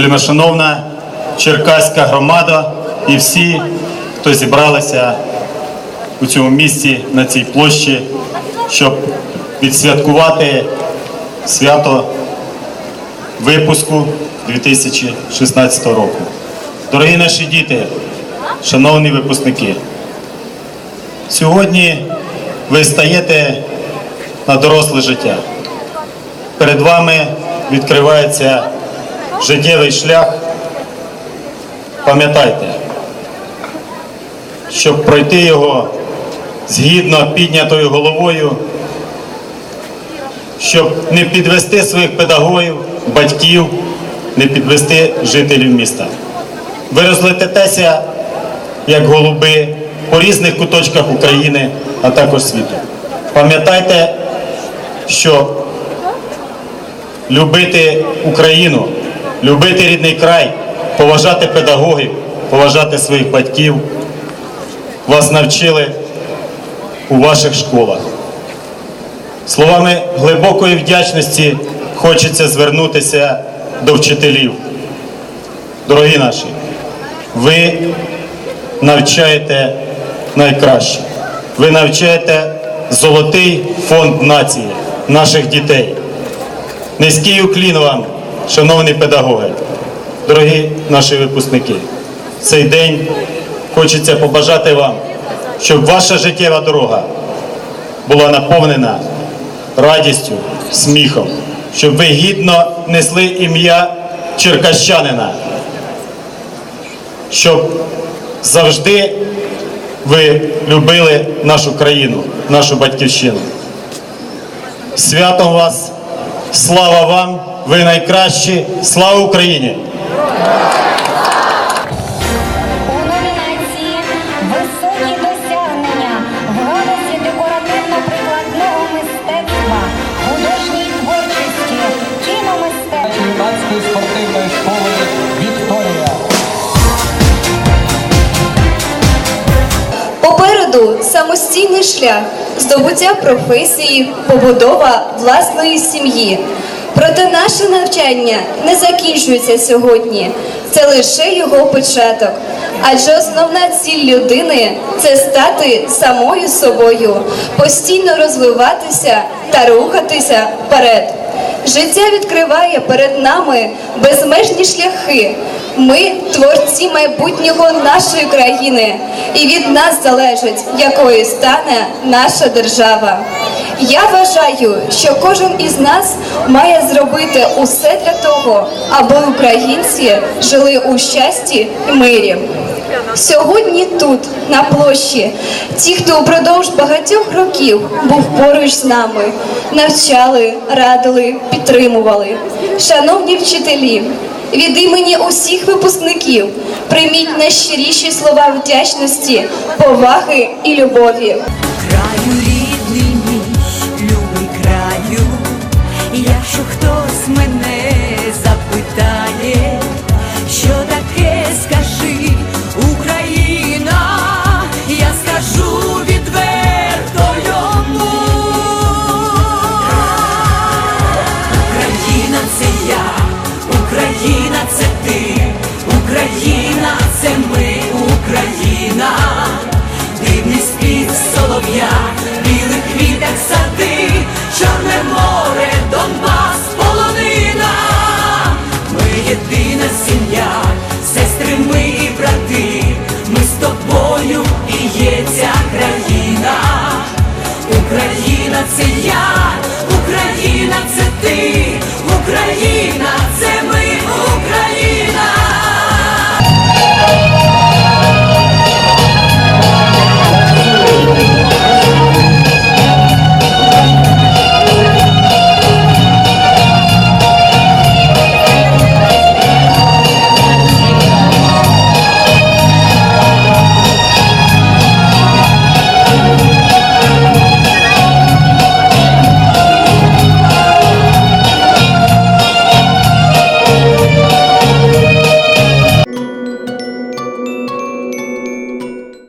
вельмишановна черкаська громада і всі, хто зібралися у цьому місці на цій площі, щоб відсвяткувати свято випуску 2016 року. Дорогі наші діти, шановні випускники, сьогодні ви стаєте на доросле життя. Перед вами відкривається життєвий шлях. Пам'ятайте, щоб пройти його згідно піднятою головою, щоб не підвести своїх педагогів, батьків, не підвести жителів міста. Ви розлетитеся, як голуби, по різних куточках України, а також світу. Пам'ятайте, що любити Україну, любити рідний край, поважати педагогів, поважати своїх батьків, вас навчили у ваших школах. Словами глибокої вдячності хочеться звернутися до вчителів. Дорогі наші, ви навчаєте найкраще. Ви навчаєте золотий фонд нації, наших дітей. Низький уклін вам, шановні педагоги, дорогі наші випускники. В цей день хочеться побажати вам, щоб ваша життєва дорога була наповнена радістю, сміхом, щоб ви гідно несли ім'я черкащанина, щоб завжди ви любили нашу країну, нашу батьківщину. Святом вас, слава вам, ви найкращі, слава Україні! У номінації Високі досягнення в галузі декоративно-прикладного мистецтва, художньої творчості, кіномистецтва. юнацької Вікторія. Попереду самостійний шлях, здобуття професії, побудова власної сім'ї. Проте наше навчання не закінчується сьогодні. Це лише його початок. Адже основна ціль людини це стати самою собою, постійно розвиватися та рухатися вперед. Життя відкриває перед нами безмежні шляхи. Ми творці майбутнього нашої країни, і від нас залежить, якою стане наша держава. Я вважаю, що кожен із нас має зробити усе для того, аби українці жили у щасті і мирі. Сьогодні тут, на площі, ті, хто упродовж багатьох років був поруч з нами, навчали, радили, підтримували. Шановні вчителі, від імені усіх випускників прийміть найщиріші слова вдячності, поваги і любові. that's it.